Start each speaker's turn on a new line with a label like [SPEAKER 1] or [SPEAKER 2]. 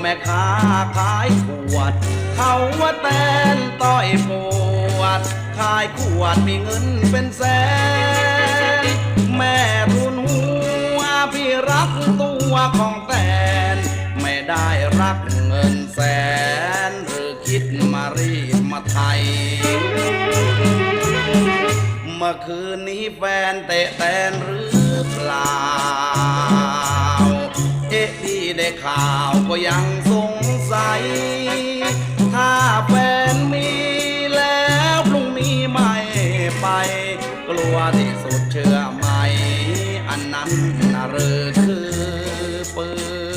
[SPEAKER 1] แม่ค้าขายขวด เขาว่าเต้นต้อยปวด ขายขวดมีเงินเป็นแสน แม่ทุนหัวพี่รักตัวของแตน ไม่ได้รักเงินแสน หรือคิดมารีดมาไทยเมื่อคืนนี้แฟนเตะแตนหรือเปล่า เอที่ได้ข่าวก็ยังสงสัย ถ้าแฟนมีแล้วพรุ่งนี้ไม่ไป กลัวที่สุดเชื่อไหม อันนั้นน่ะหรือคือปืน